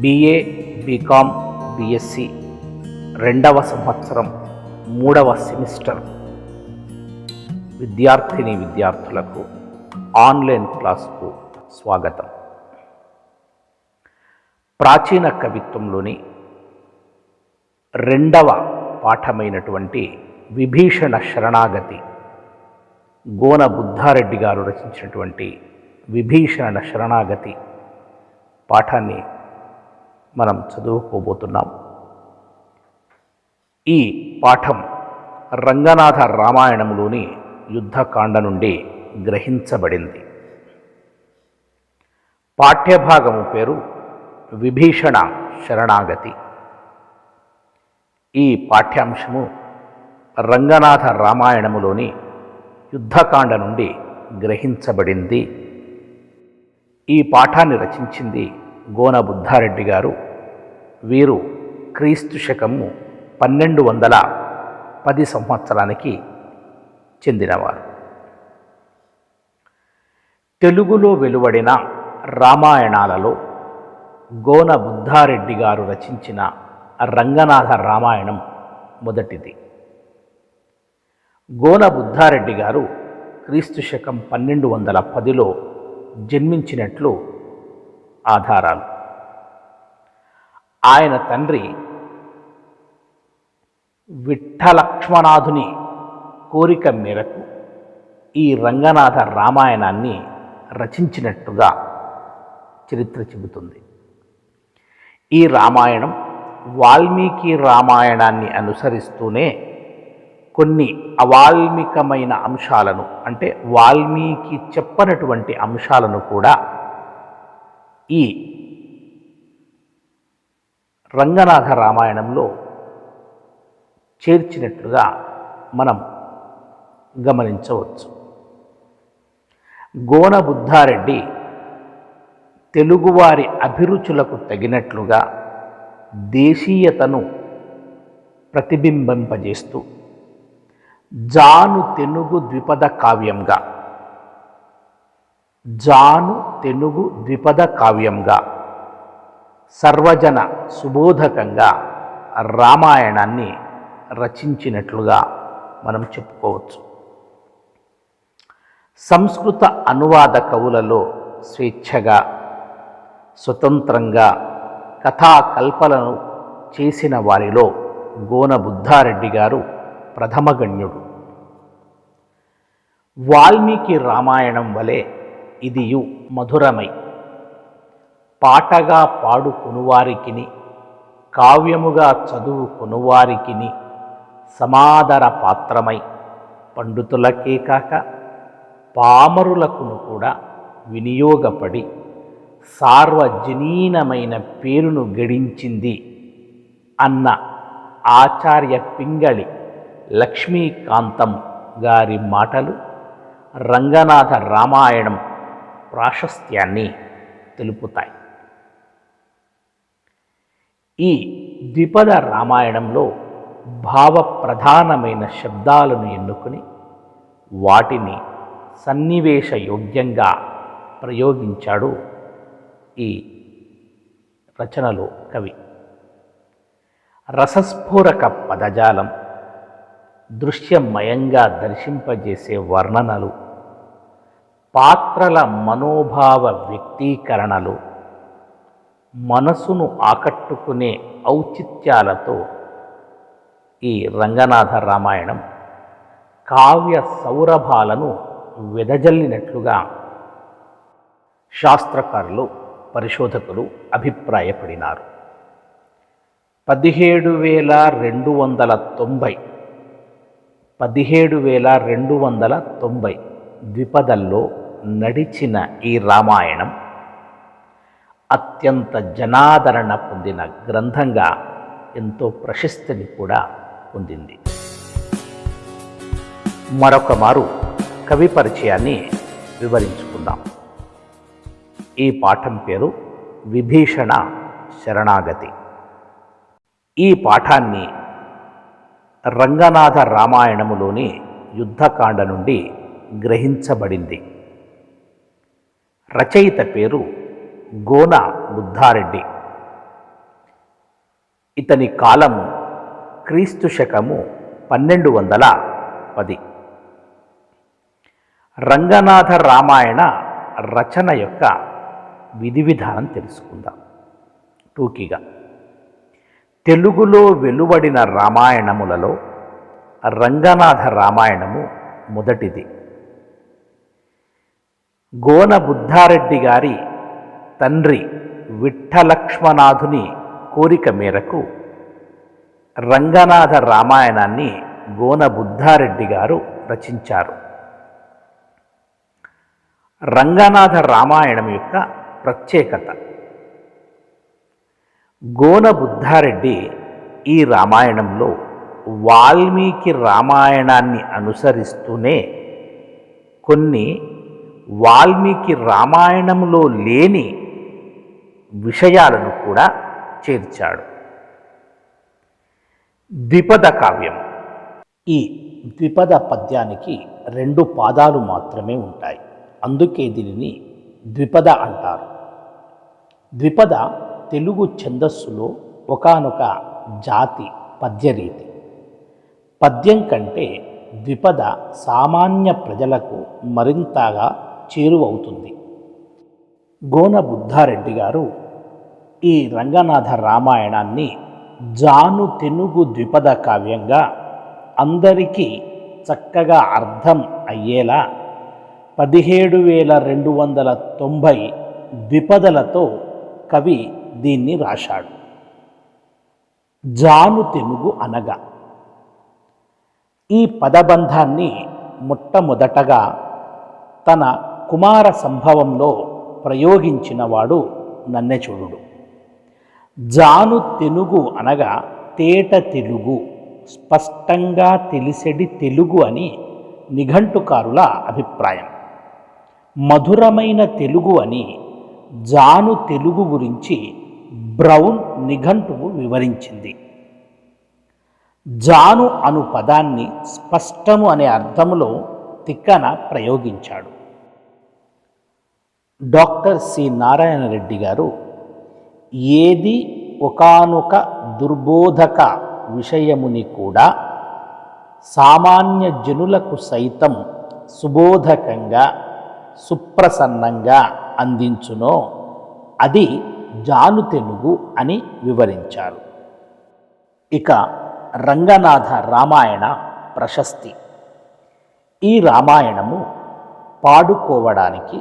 BA BCom BSc రెండవ సంవత్సరం మూడవ సెమిస్టర్. విద్యార్థిని విద్యార్థులకు ఆన్లైన్ క్లాసుకు స్వాగతం. ప్రాచీన కవిత్వంలోని రెండవ పాఠమైనటువంటి విభీషణ శరణాగతి గోన బుద్ధారెడ్డి గారు రచించినటువంటి విభీషణ శరణాగతి పాఠాన్ని మనం చదువుకోబోతున్నాం. ఈ పాఠం రంగనాథ రామాయణంలోని యుద్ధకాండ నుండి గ్రహించబడింది. పాఠ్యభాగము పేరు విభీషణ శరణాగతి. ఈ పాఠ్యాంశము రంగనాథ రామాయణములోని యుద్ధకాండ నుండి గ్రహించబడింది. ఈ పాఠాన్ని రచించింది గోన బుద్ధారెడ్డి గారు. వీరు క్రీస్తు శకము పన్నెండు వందల పది సంవత్సరానికి చెందినవారు. తెలుగులో వెలువడిన రామాయణాలలో గోన బుద్ధారెడ్డి గారు రచించిన రంగనాథ రామాయణం మొదటిది. గోన బుద్ధారెడ్డి గారు క్రీస్తు శకం పన్నెండు వందల పదిలో జన్మించినట్లు ఆధారాలు. ఆయన తండ్రి విఠలక్ష్మణాథుని కోరిక మేరకు ఈ రంగనాథ రామాయణాన్ని రచించినట్టుగా చరిత్ర చెబుతుంది. ఈ రామాయణం వాల్మీకి రామాయణాన్ని అనుసరిస్తూనే కొన్ని అవాల్మికమైన అంశాలను అంటే వాల్మీకి చెప్పనటువంటి అంశాలను కూడా ఈ రంగనాథ రామాయణంలో చేర్చినట్లుగా మనం గమనించవచ్చు. గోన బుద్ధారెడ్డి తెలుగువారి అభిరుచులకు తగినట్లుగా దేశీయతను ప్రతిబింబింపజేస్తూ జాను తెనుగు ద్విపద కావ్యంగా జాను తెనుగు ద్విపద కావ్యంగా సర్వజన సుబోధకంగా రామాయణాన్ని రచించినట్లుగా మనం చెప్పుకోవచ్చు. సంస్కృత అనువాద కవులలో స్వేచ్ఛగా స్వతంత్రంగా కథాకల్పలను చేసిన వారిలో గోన బుద్ధారెడ్డి గారు ప్రథమగణ్యుడు వాల్మీకి రామాయణం వలె ఇదియు మధురమై పాటగా పాడుకునువారికిని కావ్యముగా చదువుకునువారికిని సమాదర పాత్రమై పండితులకే కాక పామరులకును కూడా వినియోగపడి సార్వజనీనమైన పేరును గడించింది అన్న ఆచార్య పింగళి లక్ష్మీకాంతం గారి మాటలు రంగనాథ రామాయణం ప్రాశస్త్యాన్ని తెలుపుతాయి. ఈ ద్విపద రామాయణంలో భావ ప్రధానమైన శబ్దాలను ఎన్నుకుని వాటిని సన్నివేశ యోగ్యంగా ప్రయోగించాడు ఈ రచనలో కవి. రసస్ఫూరక పదజాలం దృశ్యమయంగా దర్శింపజేసే వర్ణనలు పాత్రల మనోభావ వ్యక్తీకరణలు మనసును ఆకట్టుకునే ఔచిత్యాలతో ఈ రంగనాథ రామాయణం కావ్య సౌరభాలను వెదజల్లినట్లుగా శాస్త్రకారులు పరిశోధకులు అభిప్రాయపడినారు. పదిహేడు వేల రెండు వందల తొంభై పదిహేడు వేల రెండు వందల తొంభై ద్విపదల్లో నడిచిన ఈ రామాయణం అత్యంత జనాదరణ పొందిన గ్రంథంగా ఎంతో ప్రశస్తిని కూడా పొందింది. మరొక మారు కవి పరిచయాన్ని వివరించుకుందాం. ఈ పాఠం పేరు విభీషణ శరణాగతి. ఈ పాఠాన్ని రంగనాథ రామాయణములోని యుద్ధకాండ నుండి గ్రహించబడింది. రచయిత పేరు గోన బుద్ధారెడ్డి. ఇతని కాలము క్రీస్తు శకము పన్నెండు వందల పది. రంగనాథ రామాయణ రచన యొక్క విధి విధానం తెలుసుకుందాం. టూకీగా. తెలుగులో వెలువడిన రామాయణములలో రంగనాథ రామాయణము మొదటిది. గోన బుద్ధారెడ్డి గారి తండ్రి విఠలక్ష్మనాథుని కోరిక మేరకు రంగనాథ రామాయణాన్ని గోన బుద్ధారెడ్డి గారు రచించారు. రంగనాథ రామాయణం యొక్క ప్రత్యేకత. గోన బుద్ధారెడ్డి ఈ రామాయణంలో వాల్మీకి రామాయణాన్ని అనుసరిస్తూనే కొన్ని వాల్మీకి రామాయణంలో లేని విషయాలను కూడా చేర్చాడు. ద్విపద కావ్యం. ఈ ద్విపద పద్యానికి రెండు పాదాలు మాత్రమే ఉంటాయి. అందుకే దీనిని ద్విపద అంటారు. ద్విపద తెలుగు ఛందస్సులో ఒకానొక జాతి పద్యరీతి. పద్యం కంటే ద్విపద సామాన్య ప్రజలకు మరింతగా చేరువవుతుంది. గోన బుద్ధారెడ్డి గారు ఈ రంగనాథ రామాయణాన్ని జాను తెనుగు ద్విపద కావ్యంగా అందరికీ చక్కగా అర్థం అయ్యేలా పదిహేడు వేల రెండు వందల తొంభై ద్విపదలతో కవి దీన్ని రాశాడు. జాను తెనుగు అనగా ఈ పదబంధాన్ని మొట్టమొదటగా తన కుమార సంభవంలో ప్రయోగించినవాడు నన్నెచూడు జాను తెలుగు అనగా తేట తెలుగు స్పష్టంగా తెలిసెడి తెలుగు అని నిఘంటుకారుల అభిప్రాయం. మధురమైన తెలుగు అని జాను తెలుగు గురించి బ్రౌన్ నిఘంటువు వివరించింది. జాను అను పదాన్ని స్పష్టము అనే అర్థములో తిక్కన ప్రయోగించాడు. డాక్టర్ సి నారాయణ రెడ్డి గారు ఏది ఒకానొక దుర్బోధక విషయముని కూడా సామాన్య జనులకు సైతం సుబోధకంగా సుప్రసన్నంగా అందించునో అది జాను తెలుగు అని వివరించారు. ఇక రంగనాథ రామాయణ ప్రశస్తి. ఈ రామాయణము పాడుకోవడానికి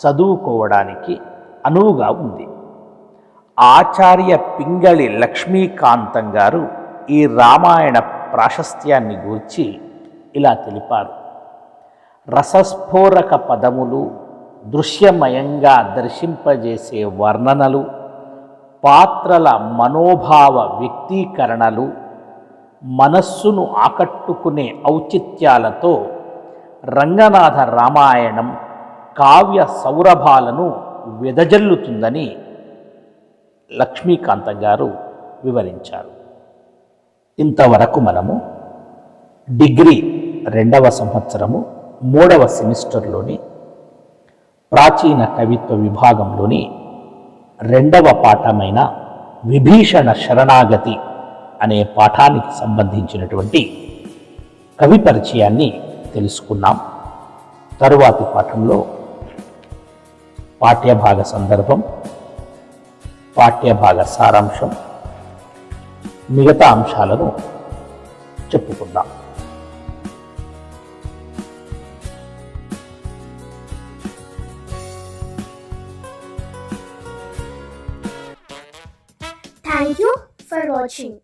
చదువుకోవడానికి అనువుగా ఉంది. ఆచార్య పింగళి లక్ష్మీకాంతం గారు ఈ రామాయణ ప్రాశస్త్యాన్ని గూర్చి ఇలా తెలిపారు. రసస్ఫోరక పదములు దృశ్యమయంగా దర్శింపజేసే వర్ణనలు పాత్రల మనోభావ వ్యక్తీకరణలు మనస్సును ఆకట్టుకునే ఔచిత్యాలతో రంగనాథ రామాయణం కావ్య సౌరభాలను వెదజల్లుతుందని లక్ష్మీకాంతం గారు వివరించారు. ఇంతవరకు మనము డిగ్రీ రెండవ సంవత్సరము మూడవ సెమిస్టర్లోని ప్రాచీన కవిత్వ విభాగంలోని రెండవ పాఠమైన విభీషణ శరణాగతి అనే పాఠానికి సంబంధించినటువంటి కవి పరిచయాన్ని తెలుసుకున్నాం. తరువాతి పాఠంలో పాఠ్యభాగ సందర్భం పాఠ్యభాగ సారాంశం మిగతా అంశాలను చెప్పుకుందాం Thank you for watching.